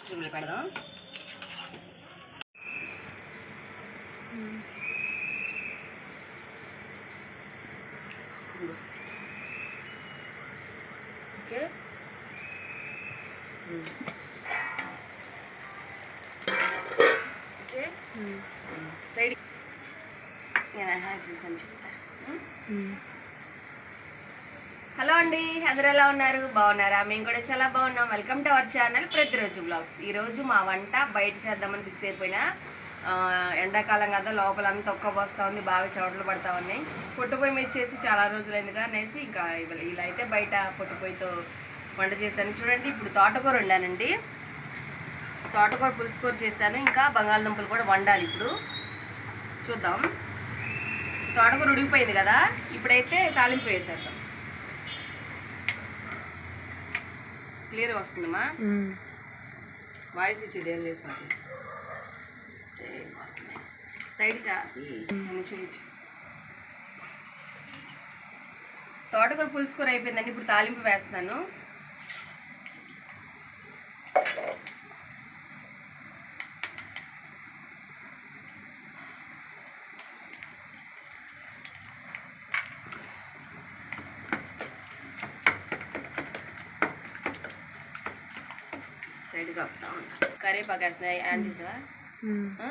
స్టూమ్లో పెడదాం. ఇదిగో. Okay. Okay. Side. నేను హ్యాపీ అని చెప్తా ఉమ్. హలో అండి అందరు ఎలా ఉన్నారు? బాగున్నారా? మేము కూడా చాలా బాగున్నాం. వెల్కమ్ టు అవర్ ఛానల్ ప్రతిరోజు బ్లాగ్స్ ఈరోజు మా వంట బయట చేద్దామని ఫిక్స్ అయిపోయినా ఎండాకాలం కదా లోపలంతా ఒక్క వస్తూ ఉంది బాగా చోట్లు పడతా ఉన్నాయి. పొట్టుపోయి మీద చేసి చాలా రోజులైందిగా అనేసి ఇంకా ఇలా అయితే బయట పొట్టుపోయితో వంట చేశాను. చూడండి ఇప్పుడు తోటకూర వండానండి. తోటకూర పులుసుకూర చేశాను. ఇంకా బంగాళదుంపలు కూడా వండాలి ఇప్పుడు. చూద్దాం. తోటకూర ఉడిగిపోయింది కదా ఇప్పుడైతే తాలింపు వేసేద్దాం. క్లియర్గా వస్తుందమ్మా. వాయిస్ ఇచ్చేది ఏం లేదు స్వాతి సైడ్గా నన్ను చూపించు. తోటకూర పులుసుకూర అయిపోయిందండి ఇప్పుడు తాలింపు వేస్తున్నాను. సైడ్గా కరివేపాకు వేస్తున్నాయి ఆన్ చేసావా ఆ?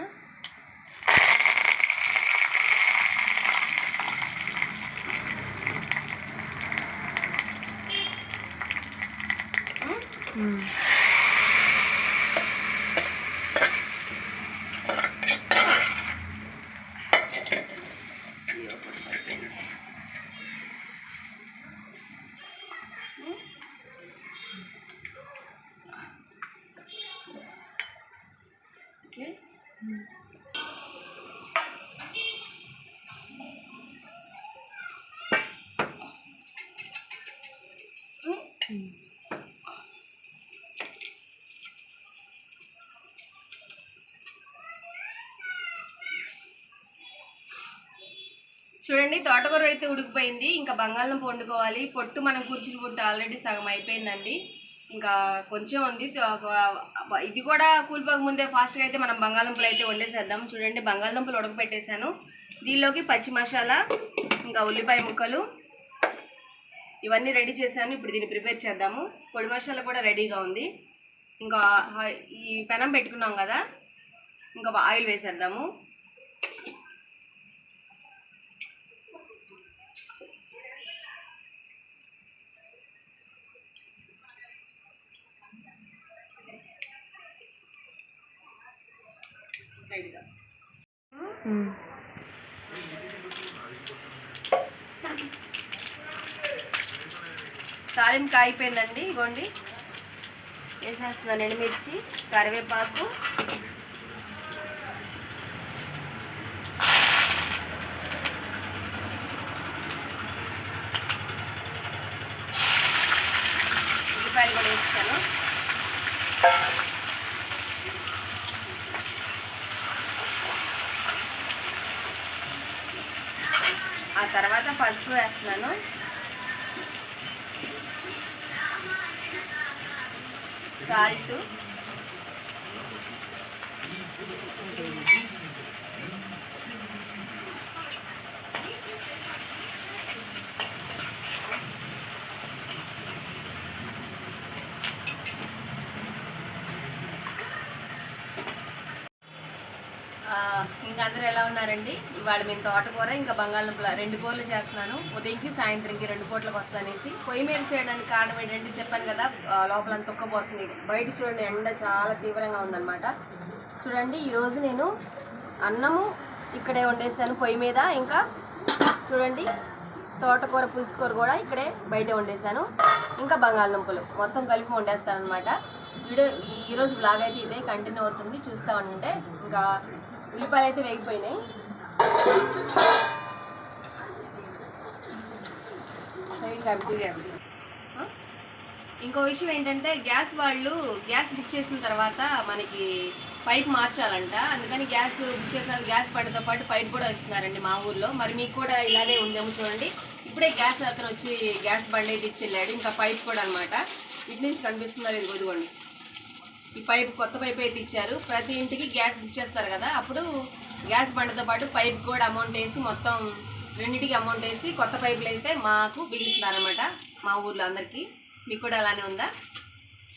చూడండి తోటకూర అయితే ఉడికిపోయింది. ఇంకా బంగాళదుంప వండుకోవాలి. పొట్టు మనం కూర్చుని పొట్టు ఆల్రెడీ సగం అయిపోయిందండి. ఇంకా కొంచెం ఉంది. ఇది కూడా కూలిపోక ముందే ఫాస్ట్గా అయితే మనం బంగాళదుంపలు అయితే వండేసేద్దాం. చూడండి బంగాళదుంపలు ఉడకపెట్టేశాను. దీనిలోకి పచ్చి మసాలా ఇంకా ఉల్లిపాయ ముక్కలు. ఇవన్నీ రెడీ చేశాను. ఇప్పుడు దీన్ని ప్రిపేర్ చేద్దాము. పొడి మసాలా కూడా రెడీగా ఉంది. ఇంకా ఈ పెనం పెట్టుకున్నాం కదా. ఇంకా ఆయిల్ వేసేద్దాము. సైడ్గా. తాలింపు కాయిపోయిందండి ఇగోండి. వేసేస్తున్నాను ఎండుమిర్చి కరివేపాకు ఉల్లిపాయలు కూడా వేస్తాను ఆ తర్వాత పసుపు వేస్తున్నాను. సాల్ట్ ఆ, ఇంకా అందరూ ఉన్నారండి. ఇవాళ మేము తోటకూర ఇంకా బంగాళదుంపల రెండు కూరలు చేస్తున్నాను. ఉదయంకి సాయంత్రంకి రెండు పూటలకు వస్తానేసి పొయ్యి మీద చేయడానికి కారణం ఏంటంటే చెప్పాను కదా లోపల అంత తొక్కపోతుంది బయట చూడండి ఎండ చాలా తీవ్రంగా ఉందన్నమాట. చూడండి ఈరోజు నేను అన్నము ఇక్కడే వండేసాను పొయ్యి మీద. ఇంకా చూడండి తోటకూర పులుసుకూర కూడా ఇక్కడే బయట వండేసాను. ఇంకా బంగాళదుంపలు మొత్తం కలిపి వండేస్తాను అనమాట వీడియో ఈరోజు బ్లాగ్ అయితే ఇదే కంటిన్యూ అవుతుంది. చూస్తూ ఉంటే ఇంకా ఉల్లిపాయలు అయితే వేగిపోయినాయి? ఇంకో విషయం ఏంటంటే గ్యాస్ వాళ్ళు గ్యాస్ బుక్ చేసిన తర్వాత మనకి పైప్ మార్చాలంట. అందుకని గ్యాస్ బుక్ చేసిన గ్యాస్ బండితో పాటు పైప్ కూడా ఇస్తున్నారండి మా ఊర్లో. మరి మీకు కూడా ఇలానే ఉందేమో చూడండి. ఇప్పుడే గ్యాస్ అతను వచ్చి గ్యాస్ బండి అయితే ఇచ్చి వెళ్ళాడు. ఇంకా పైప్ కూడా అనమాట ఇటు నుంచి కనిపిస్తున్నారు ఇది ఇదిగోండి. ఈ పైప్ కొత్త పైప్ అయితే ఇచ్చారు. ప్రతి ఇంటికి గ్యాస్ బుక్ చేస్తారు కదా. అప్పుడు గ్యాస్ బండతో పాటు పైప్ కూడా అమౌంట్ వేసి మొత్తం రెండింటికి అమౌంట్ వేసి కొత్త పైపులు అయితే మాకు బిగిస్తున్నారనమాట మా ఊర్లో అందరికీ. మీకు కూడా అలానే ఉందా?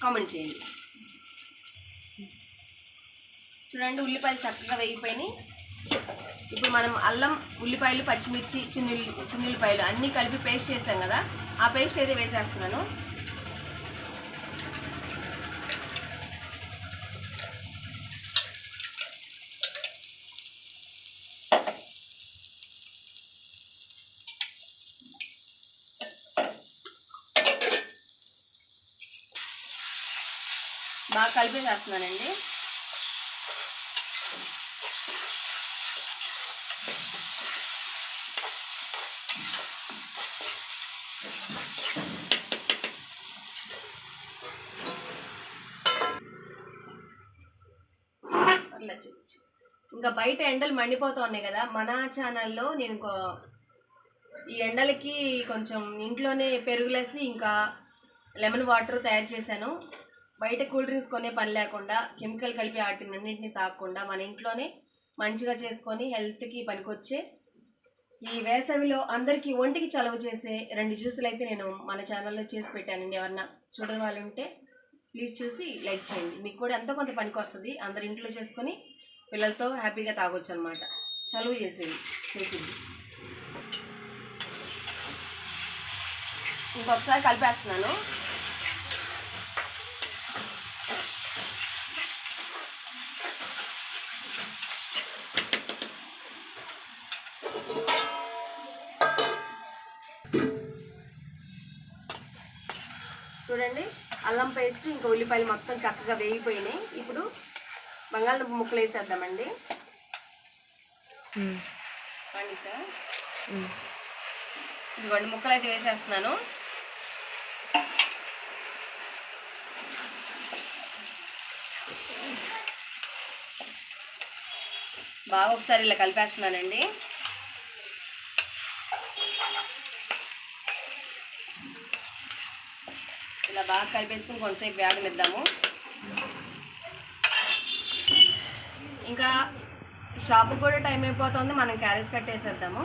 కామెంట్ చేయండి. చూడండి ఉల్లిపాయలు చక్కగా వేగిపోయినాయి. ఇప్పుడు మనం అల్లం ఉల్లిపాయలు పచ్చిమిర్చి చిన్నుల్లి చిన్నుల్లిపాయలు అన్నీ కలిపి పేస్ట్ చేసాం కదా. ఆ పేస్ట్ అయితే వేసేస్తున్నాను. బాగా కలిపేసేస్తున్నానండి. అట్లా చూపించు ఇంకా బయట ఎండలు మండిపోతూ ఉన్నాయి కదా మన ఛానల్లో నేను ఈ ఎండలకి కొంచెం ఇంట్లోనే పెరుగులేసి ఇంకా లెమన్ వాటర్ తయారు చేశాను. బయట కూల్ డ్రింక్స్ కొనే పని లేకుండా కెమికల్ కలిపి వాటిని అన్నింటినీ తాకుండా మన ఇంట్లోనే మంచిగా చేసుకొని హెల్త్కి పనికొచ్చే ఈ వేసవిలో అందరికీ ఒంటికి చలవ చేసే రెండు జ్యూసులు అయితే నేను మన ఛానల్లో చేసి పెట్టానండి. ఎవరన్నా చూడని వాళ్ళు ఉంటే ప్లీజ్ చూసి లైక్ చేయండి. మీకు కూడా ఎంతో కొంత పనికి వస్తుంది. అందరి ఇంట్లో చేసుకొని పిల్లలతో హ్యాపీగా తాగొచ్చు అనమాట చలువ చేసేది చేసింది. ఇంకొకసారి కలిపేస్తున్నాను. చూడండి అల్లం పేస్ట్ ఇంకా ఉల్లిపాయలు మొత్తం చక్కగా వేగిపోయినాయి. ఇప్పుడు బంగాళదుంప ముక్కలు వేసేద్దామండి. పండి సార్. ఇదిగోండి ముక్కలు అయితే వేసేస్తున్నాను. బాగా ఒకసారి ఇలా కలిపేస్తున్నానండి ఇలా బాగా కలిపేసుకుని కొంతసేపు వేగనిద్దాము. ఇంకా షాపు కూడా టైం అయిపోతుంది మనం క్యారేజ్ కట్టేసేద్దాము.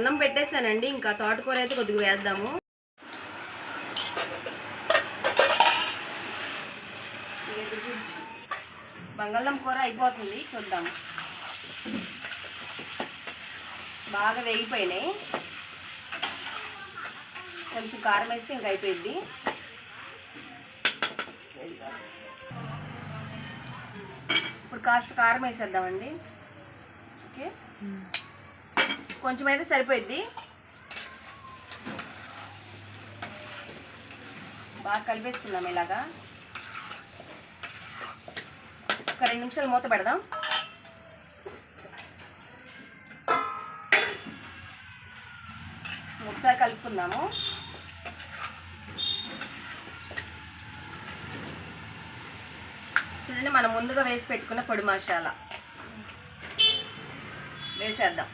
అన్నం పెట్టేశానండి. ఇంకా తోటకూర అయితే కొద్దిగా వేద్దాము. బంగాళం కూర అయిపోతుంది. చూద్దాము బాగా వేగిపోయినాయి. కొంచెం కారం వేస్తే ఇంకా అయిపోయింది ఇప్పుడు కాస్త కారం వేసేద్దామండి. ఓకే? కొంచెం అయితే సరిపోయిద్ది. బాగా కలిపేసుకుందాం ఇలాగా. ఒక రెండు నిమిషాలు మూత పెడదాం. ఒకసారి కలుపుకుందాము. చూడండి మనం ముందుగా వేసి పెట్టుకున్న పొడి మసాలా. వేసేద్దాం.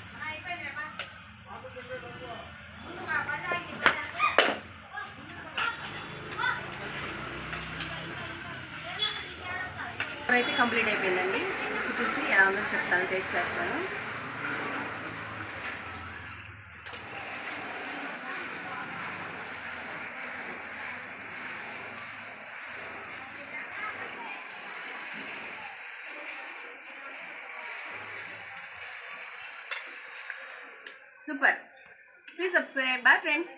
అయితే కంప్లీట్ అయిపోయిందండి. చూసి ఎలా ఉందో చెప్తాను టేస్ట్ చేస్తాను. Super. Please subscribe bye friends